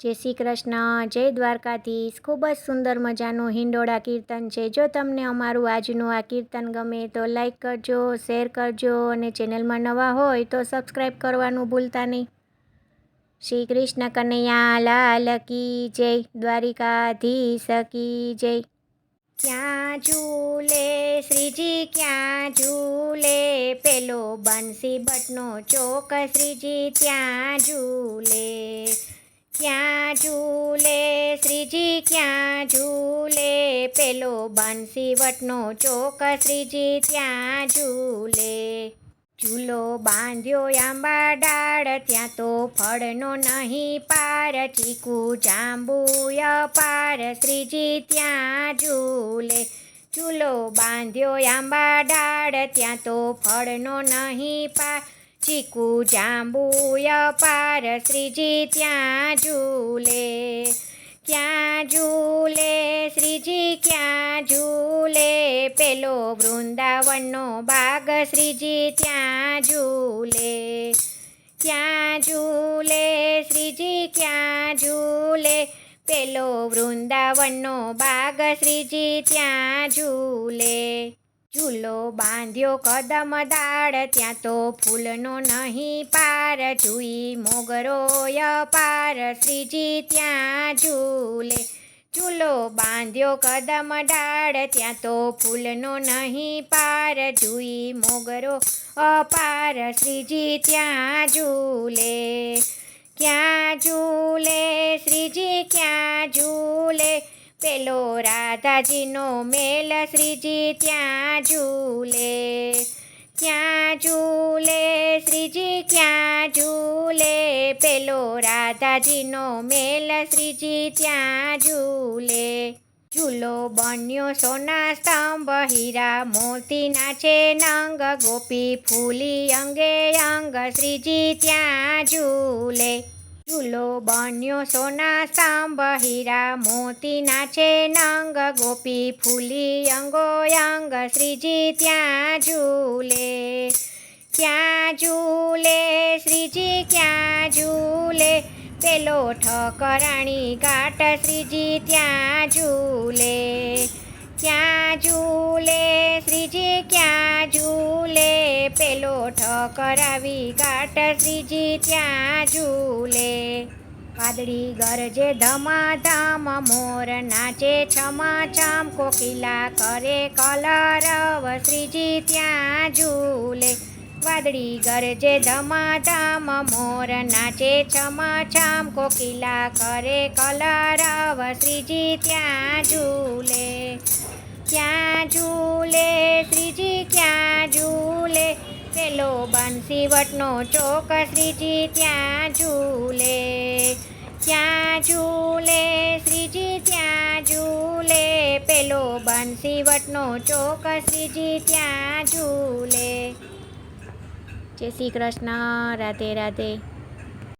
જય શ્રી કૃષ્ણ, જય દ્વારકાધીશ. ખૂબ જ સુંદર મજાનું હિંડોળા કીર્તન છે. જો તમને અમારું આજનું આ કીર્તન ગમે તો લાઈક કરજો શેર કરજો અને ચેનલમાં નવા હોય તો સબસ્ક્રાઈબ કરવાનું ભૂલતા નહીં. શ્રી કૃષ્ણ કનૈયા લાલ કી જય, દ્વારિકાધીશ કી જય. ક્યાં ઝૂલે શ્રીજી, ક્યાં ઝૂલે પેલો બંસી ભટ્ટનો ચોક. શ્રીજી, ત્યાં ઝૂલે ક્યાં ઝૂલે? શ્રીજી, ક્યાં ઝૂલે? પેલો બંસીવટનો ચોક, શ્રીજી, ત્યાં ઝૂલે. ઝૂલો બાંધ્યો આંબા ડાળ, ત્યાં તો ફળનો નહીં પાર, ચીકુ જાંબુય પાર શ્રીજી, ત્યાં ઝૂલે. ઝૂલો બાંધ્યો આંબા ડાળ, ત્યાં તો ફળનો નહીં પાર ચીકુ જાંબુય પાર શ્રીજી ત્યાં ઝૂલે? ક્યાં ઝૂલે? શ્રીજી ક્યાં ઝૂલે? પેલો વૃંદાવનનો બાગ શ્રીજી ત્યાં ઝૂલે. ક્યાં ઝૂલે? શ્રીજી ક્યાં ઝૂલે? પેલો વૃંદાવનનો બાગ શ્રીજી ત્યાં ઝૂલે. ઝૂલો બાંધ્યો કદમ દાળ ત્યાં તો ફૂલનો નહીં પાર, જુઈ મોગરોય પાર, શ્રીજી ત્યાં ઝૂલે. ઝૂલો બાંધ્યો કદમ ડાળ, ત્યાં તો ફૂલનો નહીં પાર, જુઈ મોગરો અપાર શ્રીજી ત્યાં ઝૂલે. ક્યાં ઝૂલે? પેલો રાધાજીનો મેલ, શ્રીજી ત્યાં ઝૂલે. ક્યાં ઝૂલે, શ્રીજી ક્યાં ઝૂલે. પેલો રાધાજીનો મેલ, શ્રીજી ત્યાં ઝૂલે. ઝૂલો બન્યો સોના સ્તંભ, હીરા મોતીના છે નંગ, ગોપી ફૂલી અંગે અંગ, શ્રીજી ત્યાં ઝૂલે. ઝૂલો બન્યો સોના સ્તંભ હીરા મોતીના છે નંગ, ગોપી ફૂલી અંગો અંગ શ્રીજી ત્યાં ઝૂલે. ક્યાં ઝૂલે, શ્રીજી ક્યાં ઝૂલે. પેલો ઠકરાણી ઘાટ શ્રીજી ત્યાં ઝૂલે. ક્યાં ઝૂલે, શ્રીજી ક્યાં પેલો કરાવી શ્રીજી ત્યાં ઝૂલે. વાદળી ગરજે ધમાધમ, મોર નાચે, છમા છમ, કોકિલા કરે કલરવ શ્રીજી ત્યાં ઝૂલે. વાદળી ગરજે ધમાધમ, મોર નાચે છમાછમ કોકિલા કરે કલરવ શ્રીજી ત્યાં ઝૂલે. ત્યાં ઝૂલે ઝૂલે પેલો બંસીવટનો ચોક શ્રીજી ત્યાં ઝૂલે ત્યાં ઝૂલે, શ્રીજી ત્યાં ઝૂલે. પેલો બંસીવટનો ચોક શ્રીજી ત્યાં ઝૂલે. જય શ્રી કૃષ્ણ, રાધે રાધે.